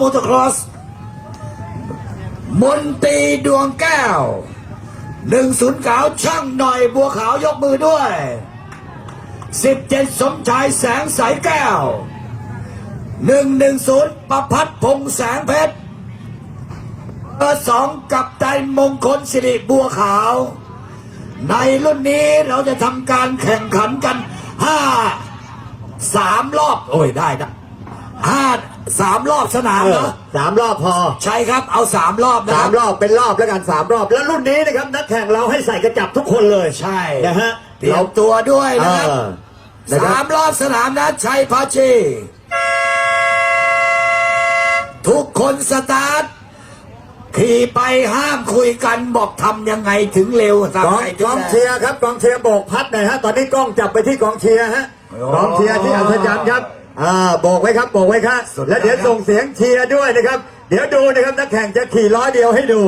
มอเตอร์ครอส มนตีดวงแก้วหนึ่งศูนย์ขาวช่างหน่อยบัวขาวยกมือด้วยสิบเจ็ดสมชายแสงสายแก้วหนึ่งหนึ่งศูนย์ประพัดพงษ์แสงเพชรเบอร์สองกับใจมงคลสิริบัวขาว ในรุ่นนี้เราจะทำการแข่งขันกันห้าสามรอบ โอ้ยได้นะห้า สามรอบสนามเออเนาะสามรอบพอ ใช่ครับเอาสามรอบนะคสารัมบรอบเป็นรอบแล้วกันสามรอบ แล้วรุ่นนี้นะครับนักแข่งเราให้ใส่กระจับทุกคนเลยใช่นะฮะเตรียมตัวด้วยเอนะครับอนะคสารับมรอบสนามนะชัยพาชีทุกคนสตาร์ทขี่ไปห้ามคุยกันบอกทำยังไงถึงเร็วกองทำไงถึกองแรงเชียร์ครับกองเชียร์โบกพัดหน่อยฮะตอนนี้กล้องจับไปที่กองเชียร์ฮะโอ้กองเชียร์ที่อัศจรรย์ครับ อ่าโบกไว้ครับโบกไว้ครับสุดยอดและเดี๋ยวส่งเสียงเชียร์ด้วยนะครับ เดี๋ยวดูนะครับนักแข่งจะขี่ล้อเดียวให้ดู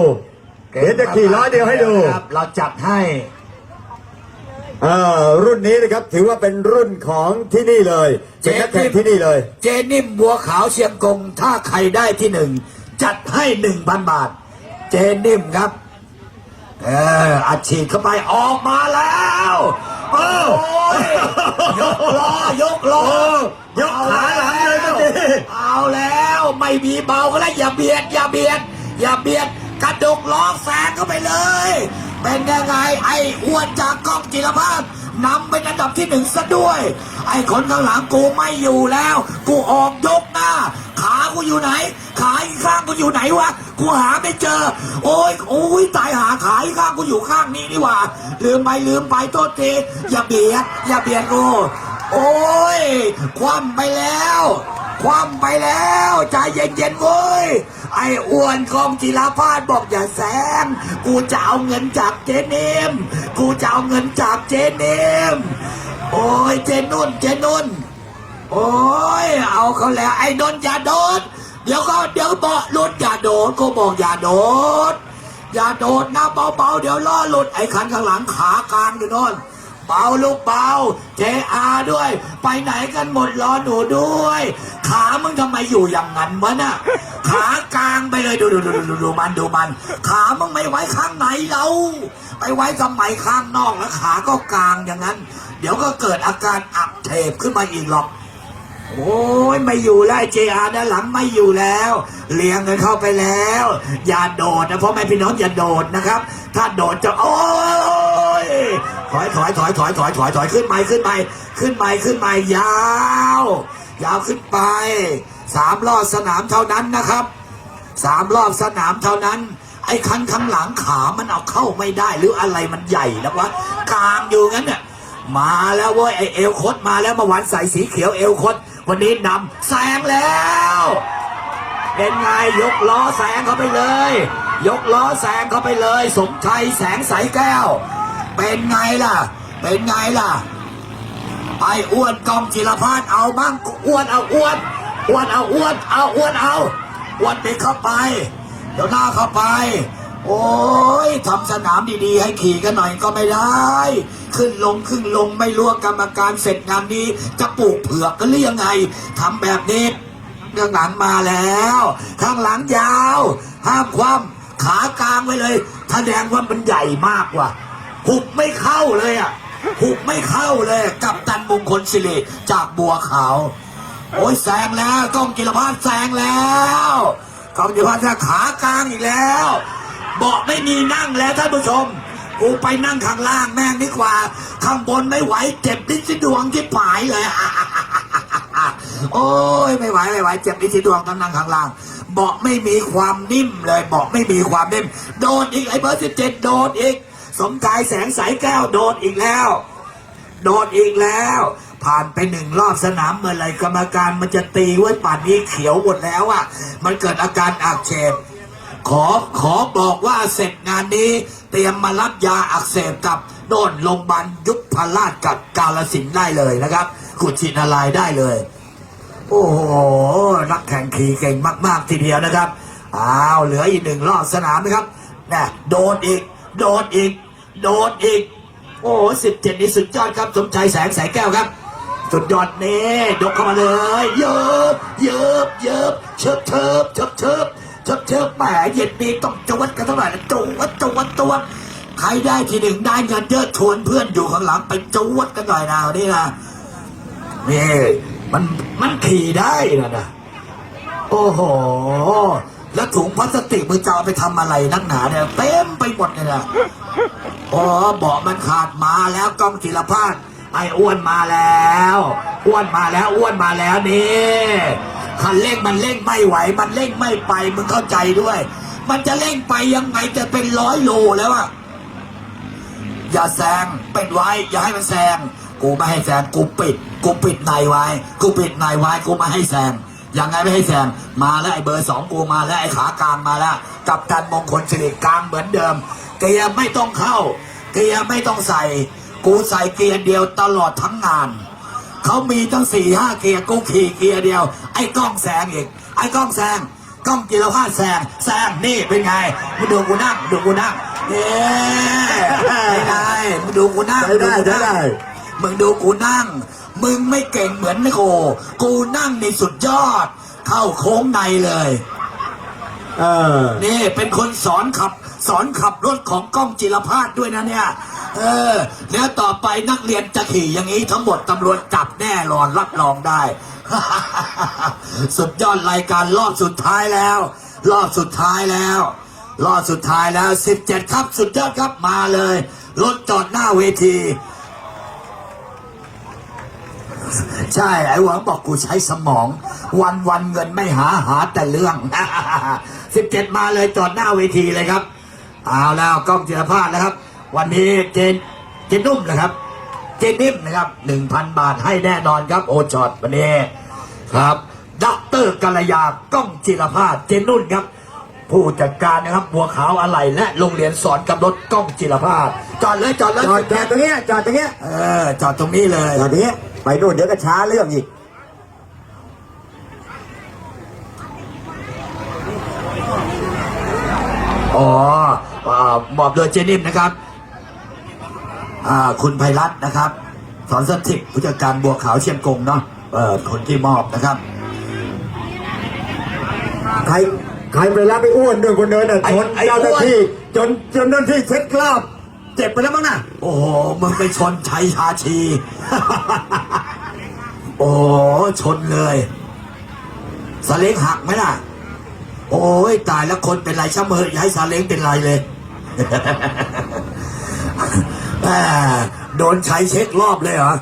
เดี๋ยวจะขี่ล้อเดียวให้ดูครับเราจัดให้เอ่อรุ่นนี้นะครับถือว่าเป็นรุ่นของที่นี่เลยเป็นนักแข่งที่นี่เลย เจนิ่มบัวขาวเชียงกงถ้าใครได้ที่หนึ่งจัดให้หนึ่งพันบาท เจนิ่มครับเอออัดฉีดเข้าไปออกมาแล้วเออโอ้ยยกล้อยกล้อโอ้ยกขาหลังเลยเมื่อกี้ เอาแล้วไม่มีเบาก็แล้วอย่าเบียด อย่าเบียด อย่าเบียดกระดกล้อแซงเข้าไปเลย เป็นยังไงไอ้อ้วนจากกล้องจิรภาพนำเป็นอันดับที่หนึ่งซะด้วย ไอ้คนข้างหลังกูไม่อยู่แล้ว กูออกยกหน้า ขากูอยู่ไหน ขาอีกข้างกูอยู่ไหนวะ กูหาไม่เจอ โอ้ยโอ้ยตายหาขาอีกข้างกูอยู่ข้างนี้นี่หว่า ลืมไปลืมไปโทษทีอย่าเบียด อย่าเบียดกู โอ้ย คว่ำไปแล้ว คว่ำไปแล้ว เย็นๆเว้ย ไอ้อ้วนกองจิราพาสบอกอย่าแซง กูจะเอาเงินจากเจเนม กูจะเอาเงินจากเจเนม โอ้ยเจนุ่นเจนุ่น โอ้ยเอาเขาแล้วไอ้นนอย่าโดด เดี๋ยวก็เดี๋ยวเบอกหลุดอย่าโดดก็บอกอย่าโดด อย่าโดดนะเบาๆเดี๋ยวล้อหลุดไอ้คันข้างหลังขากลางอยู่โน่น เบาลูกเบาเจอาด้วย ไปไหนกันหมดรอหนูด้วย ขามึงทำไมอยู่อย่างนั้นวะน่ะขากลางไปเลยดูดูดูดูดูมันดูมัน ขามึงไม่ไว้ข้างไหนเราไปไว้ทำไมข้างนอกแล้วขาก็กลางอย่างนั้น เดี๋ยวก็เกิดอาการอักเสบขึ้นมาอีกหรอกโอ้ยไม่อยู่แล้วเจอาด้านหลังไม่อยู่แล้ว เลี้ยงกันเข้าไปแล้ว อย่าโดดนะพ่อแม่พี่น้องอย่าโดดนะครับ ถ้าโดดจะโอ้ย ถอยถอยถอยถอยถอยถอยถอยขึ้นไปขึ้นไป ขึ้นไปขึ้นไปยาว ยาวขึ้นไปสามรอบสนามเท่านั้นนะครับสามรอบสนามเท่านั้น ไอ้คันข้างหลังขามันเอาเข้าไม่ได้ หรืออะไรมันใหญ่แล้ววะกลางอยู่งั้นเนี่ยมาแล้วเว้ยไอเอลคดมาแล้วมาหวันใส่สีเขียวเอลคดวันนี้นำแซงแล้วเป็นไงยกล้อแซงเข้าไปเลย ยกล้อแซงเข้าไปเลย สมชัยแสงใสแก้ว เป็นไงล่ะ เป็นไงล่ะ ไปอ้วนกองจิรพาสเอามั่งอ้วนเอาอ้วนอ้วนเอาอ้วนเอาอ้วนเอาอ้วนไปเข้าไป เดี๋ยวหน้าเข้าไป โอ้ยทำสนามดีๆ ให้ขี่กันหน่อยก็ไม่ได้ ขึ้นลงขึ้นลงไม่รู้วกรรมการเสร็จงานนี้ จะปลูกเผือกกันหรือยังไงทำแบบนี้ข้างหลังมาแล้ว ข้างหลังยาว ห้ามคว่ำขากลางไว้เลยแสดงว่ามันใหญ่มากว่ะ หุบไม่เข้าเลยอะหุบไม่เข้าเลย กับตันมงคลสิริจากบัวขาว โอ้ยแซงแล้วกล้องกิรพัฒน์แซงแล้วกล้องกิรพัฒน์ขากลางอีกแล้วเบาะไม่มีนั่งแล้วท่านผู้ชมกูไปนั่งข้างล่างแม่งดีกว่า ข้างบนไม่ไหวเจ็บลิ้นสิดวงที่ผายเลยโอ้ยไม่ไหวไม่ไหวเจ็บลิ้นสิดวงต้องนั่งข้างล่างเบาะไม่มีความนิ่มเลยเบาะไม่มีความนิ่ม โดนอีกไอ้เบอร์สิบเจ็ดโดนอีก สมชายแสงสายแก้วโดนอีกแล้ว โดนอีกแล้ว ผ่านไปหนึ่งรอบสนามเมื่อไรกรรมการมันจะตีไว้ป่านนี้เขียวหมดแล้วอะ มันเกิดอาการอักเสบขอขอบอกว่าเสร็จงานนี้ เตรียมมารับยาอักเสบกับโน่นโรงพยาบาลยุพราชกับกาลสินได้เลยนะครับกุดชินาลายได้เลย โอ้โหนักแข่งขี่เก่งมาก ๆ ทีเดียวนะครับอ้าวเหลืออีกหนึ่งรอบสนามนะครับนะโดนอีก โดนอีก โดนอีก โอ้สิบเจ็ดนี่สุดยอดครับ สมชัยแสงแสงแก้วครับ สุดยอดเน่ยกเข้ามาเลยเยิบเยิบเยิบเชิบเชิบเชิบเชิบเชิบเชิบแหมเย็นปีต้องจวดกันเท่าไหร่นะจวดจวดจวดใครได้ทีหนึ่งได้เงินเยอะชวนเพื่อนอยู่ข้างหลังไปจวดกันหน่อยนะนี่นะนี่มันมันขี่ได้นะนะโอ้โห แล้วถุงพลาสติกมือจะเอาไปทำอะไรนักหนาเนี่ยเต็มไปหมดเลยนะอ๋อเบาะมันขาดมาแล้วกล้องจิรพาสไอ้อ้วนมาแล้วอ้วนมาแล้วอ้วนมาแล้วนี่คันเร่งมันเร่งไม่ไหว มันเร่งไม่ไปมึงเข้าใจด้วย มันจะเร่งไปยังไงจะเป็นร้อยโลแล้วอะอย่าแซงเป็นไว้ อย่าให้มันแซงกูไม่ให้แซงกูปิด กูปิดในไว้ กูปิดในไว้กูไม่ให้แซง ยังไงไม่ให้แซงมาแล้วไอ้เบอร์สองกูมาแล้วไอ้ขากลางมาแล้วกับตันมงคลสิริกลางเหมือนเดิม เกียร์ไม่ต้องเข้า เกียร์ไม่ต้องใส่ กูใส่เกียร์เดียวตลอดทั้งงานเขามีตั้งสี่ห้าเกียร์กูขี่เกียร์เดียว ไอ้กล้องแซงอีก ไอ้กล้องแซงกล้องกิโลพาสแซงแซงนี่เป็นไงมึงดูกูนั่งดูกูนั่งเย้เป็นไงมึงดูกูนั่งใช้ได้กูใช้นั่งได้มึงดูกูนั่ง มึงไม่เก่งเหมือนโกกูนั่งในสุดยอด เข้าโค้งในเลย เออ นี่เป็นคนสอนขับ สอนขับรถของกล้องจิรพาสด้วยนะเนี่ย เออ แล้วต่อไปนักเรียนจะขี่อย่างนี้ทั้งหมดตำรวจจับแน่นอนรับรองได้ สุดยอดรายการรอบสุดท้ายแล้ว รอบสุดท้ายแล้ว รอบสุดท้ายแล้ว 17 ครับ สุดยอดครับมาเลย รถจอดหน้าเวที ใช่ไอ้หวังบอกกูใช้สมอง วันวันๆเงินไม่หาหาแต่เรื่องสิบเจ็ดมาเลยจอดหน้าเวทีเลยครับเอาแล้วกล้องจิรพาสนะครับ วันนี้เจนเจนนุ่มนะครับ เจนนิ่มนะครับหนึ่งพันบาทให้แน่นอนครับโอจอดวันนี้ครับด็อกเตอร์กัลยากล้องจิรพาสเจนนุ่นครับ ผู้จัดการนะครับบัวขาวอะไหล่และโรงเรียนสอนกับรถกล้องจิรพาสจอดเลยจอดเลยจอดจอดตรงเนี้ยจอดตรงเนี้ยเออจอดตรงนี้เลยจอดตรงเนี้ย ไปนู่นเดี๋ยวก็ช้าเรื่องอีก อ๋ออ่ามอบโดยเจนิมนะครับอ่าคุณไพรัตน์นะครับ สอนสถิตผู้จัดการบัวขาวเชียงกงเนาะเออคนที่มอบนะครับ ใครใครไปรับไปอ้วนด้วยคนเดินน่ะไอ้ชนไอ้เจ้าหน้าอ้วนที่จนจนเจ้าหน้าที่เช็ดกล้ามเจ็บไปแล้วมั้งน่ะโอ้โห มึงไปชนชัยชาชี โอ้ชนเลยสาเล้งหักไหมล่ะ โอ้ยตายแล้วคนเป็นไรช่างเมอย่าให้ซาเล้งเป็นไรเลยโดนใช้เช็ครอบเลยเหรอ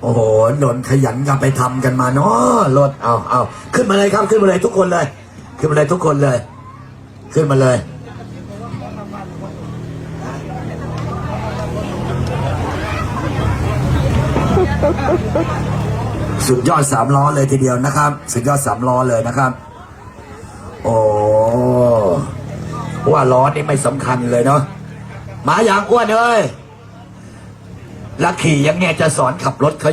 โอ้โหนนขยันกันไปทำกันมาเนาะรถเอาเอาขึ้นมาเลยครับขึ้นมาเลยทุกคนเลย ขึ้นมาเลยทุกคนเลย ขึ้นมาเลย สุดยอดสามล้อเลยทีเดียวนะครับ สุดยอดสามล้อเลยนะครับ โอ้ว่าล้อนี่ไม่สำคัญเลยเนาะมาอย่างอ้วนเอ้ยลักขี่ยังไงจะสอนขับรถเขา